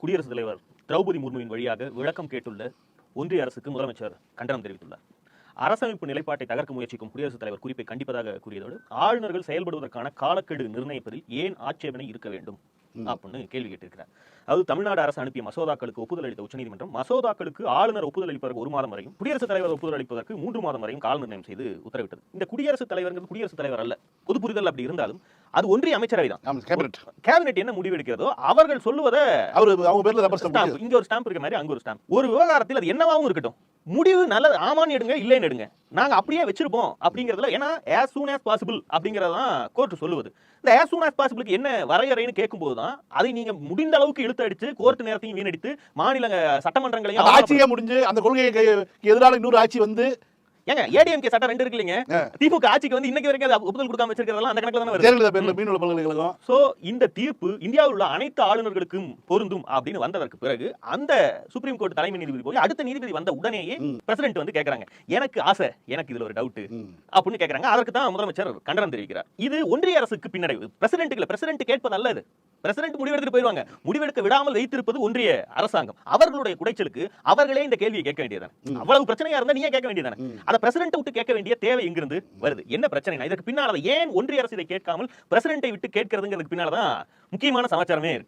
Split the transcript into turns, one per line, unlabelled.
குடியரசுத் தலைவர் திரௌபதி முர்முவின் வழியாக விளக்கம் கேட்டுள்ள ஒன்றிய அரசுக்கு முதலமைச்சர் கண்டனம் தெரிவித்துள்ளார். அரசமைப்பு நிலைப்பாட்டை தகர்க்க முயற்சிக்கும் குடியரசுத் தலைவர் குறிப்பை கண்டிப்பதாக கூறியதோடு ஆளுநர்கள் செயல்படுவதற்கான காலக்கெடு நிர்ணயிப்பதில் ஏன் ஆட்சேபனை இருக்க வேண்டும் அப்படின்னு கேள்வி கேட்டிருக்கிறார். அதாவது தமிழ்நாடு அரசு அனுப்பிய மசோதாக்களுக்கு ஒப்புதல் அளித்த உச்சநீதிமன்றம் மசோதாக்களுக்கு ஆளுநர் ஒப்புதல் அளிப்பதற்கு ஒரு மாதம் வரையும் குடியரசுத் தலைவர் ஒப்புதல் அளிப்பதற்கு மூன்று மாதம் வரையும் கால நிர்ணயம் செய்து உத்தரவிட்டது. இந்த குடியரசுத் தலைவர்கள் குடியரசுத் தலைவர் அல்ல பொது புரிதல் அப்படி இருந்தாலும் அது ஒன்றிய அமைச்சரவை தான்
கேபினட்
என்ன முடிவு எடுக்கிறதோ அவர்கள் சொல்லுவதை
அவரு அவங்க பேர்ல
இங்க ஒரு ஸ்டாம்ப் இருக்க மாதிரி அங்க ஒரு ஸ்டாம்ப். ஒரு விவகாரத்தில் அது என்னவாவும் இருக்கட்டும். முடிவு நல்லது ஆமான்னு எடுங்க இல்லைன்னு எடுங்க. நாங்க அப்படியே வச்சிருப்போம் அப்படிங்கறதுல ஏன்னா as soon as possible அப்படிங்கறதான் கோர்ட் சொல்லுவது. இந்த as soon as possibleக்கு என்ன வரையறைன்னு கேட்கும்போது தான் அதை நீங்க முடிந்த அளவுக்கு இழுத்து அடிச்சு கோர்ட் நேரத்தையும் வீணடித்து மாநில சட்டமன்றங்களையும்
ஆட்சியே முடிஞ்சு அந்த கொள்கைக்கு எதிரான இன்னொரு ஆட்சி வந்து
ஏங்க ஏடிஎம்கே சட்டம் ரெண்டு இருக்கு இல்லைங்க. திமுக ஆட்சிக்கு வந்து இன்னைக்கு வரைக்கும் ஒப்புதல் கொடுக்காம வச்சிருக்கிறதெல்லாம் அந்த கணக்குல தானே வருது.
மீன்வள பல்கலைக்கழகம்.
சோ இந்த தீர்ப்பு இந்தியாவில் உள்ள அனைத்து ஆளுநர்களுக்கும் பொருந்தும் அப்படின்னு வந்ததற்கு பிறகு அந்த சுப்ரீம் கோர்ட் தலைமை நீதிபதி போய் அடுத்த நீதிபதி வந்த உடனேயே. பிரசிடென்ட் வந்து கேக்குறாங்க. எனக்கு ஆசை எனக்கு இதுல ஒரு டவுட். அப்படின்னு கேக்குறாங்க. அதற்கு தான் முதலமைச்சர் கண்டனம் தெரிவிக்கிறார். இது ஒன்றிய அரசுக்கு பின்னடைவு. பிரசிடென்ட்டுக்கு பிரசிடென்ட் கேட்பது அல்ல இது. பிரசிடென்ட் முடிவெடுத்துட்டு போயிருவாங்க முடிவெடுக்க விடாமல் வைத்திருப்பது ஒன்றிய அரசாங்கம். அவர்களுடைய குடைச்சலுக்கு அவர்களே இந்த கேள்வியை கேட்க வேண்டியதானே அவ்வளவு பிரச்சனையா இருந்தா நீங்க கேட்க வேண்டியதானே. அத பிரசிடென்ட் விட்டு கேட்க வேண்டிய தேவை எங்கிருந்து வருது? என்ன பிரச்சனை இதற்கு பின்னால ஏன் ஒன்றிய அரசு இதை கேட்காமல் பிரசிடென்ட்டை விட்டு கேட்கறதுங்கிறதுக்கு பின்னால தான் முக்கியமான சமாச்சாரமே இருக்கு.